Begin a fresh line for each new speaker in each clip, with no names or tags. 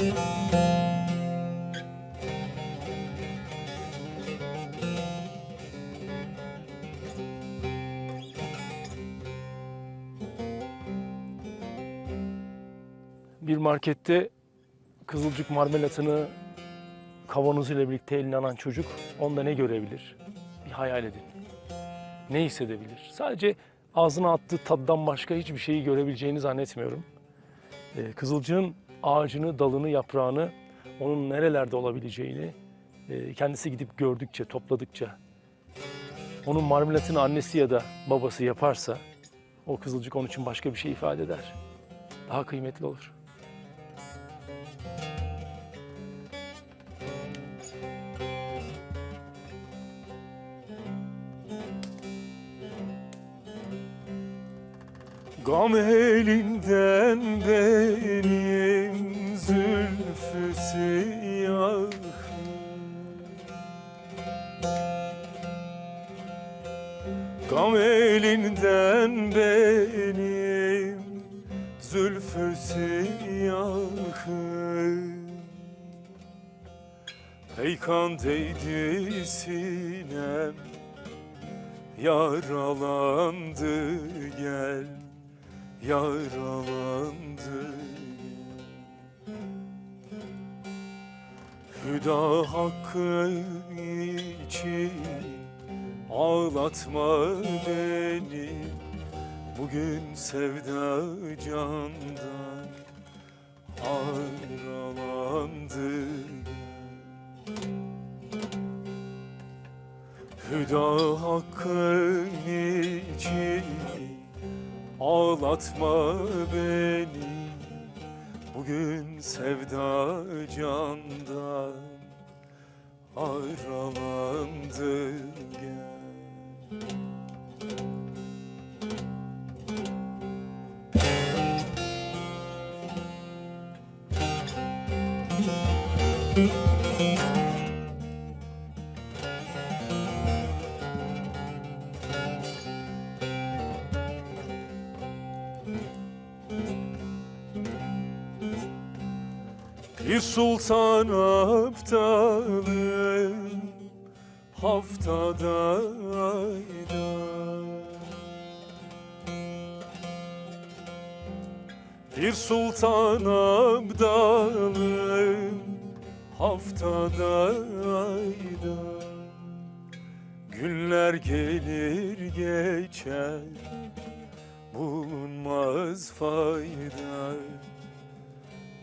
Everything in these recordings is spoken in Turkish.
Bir markette kızılcık marmelatını kavanozuyla birlikte eline alan çocuk onda ne görebilir? Bir hayal edin. Ne hissedebilir? Sadece ağzına attığı taddan başka hiçbir şeyi görebileceğini zannetmiyorum. Ee, kızılcığın ağacını, dalını, yaprağını, onun nerelerde olabileceğini e, kendisi gidip gördükçe, topladıkça, onun marmelatını annesi ya da babası yaparsa o kızılcık onun için başka bir şey ifade eder. Daha kıymetli olur. Gam elinden benim zülfü siyah Gam elinden benim zülfü siyahı Peykan değdi sinem Yaralandı gel Yaralandı Hüda hakkı için Ağlatma beni. Bugün sevda candan Aralandı Hüda hakkın için Ağlatma beni Bugün sevda candan Aralandı gel Bir sultan aptalım haftada ayda. Bir sultan abdalım haftada ayda. Günler gelir geçer bulunmaz fayda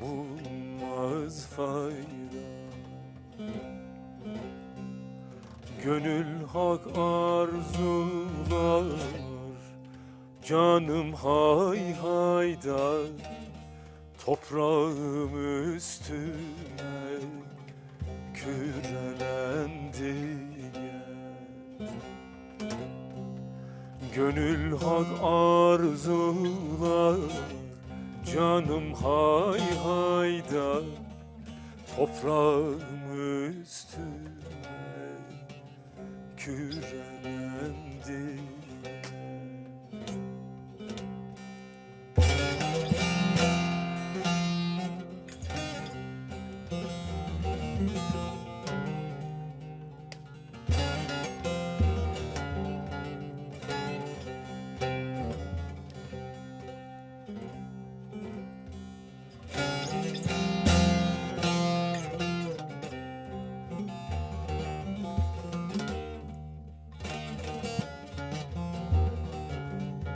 bulunmaz fayda. Gönül hak arzular Canım hay hayda. Toprağım üstüne Kürelendi Gönül hak arzular Canım hay hayda Toprağım üstüne Kürelendi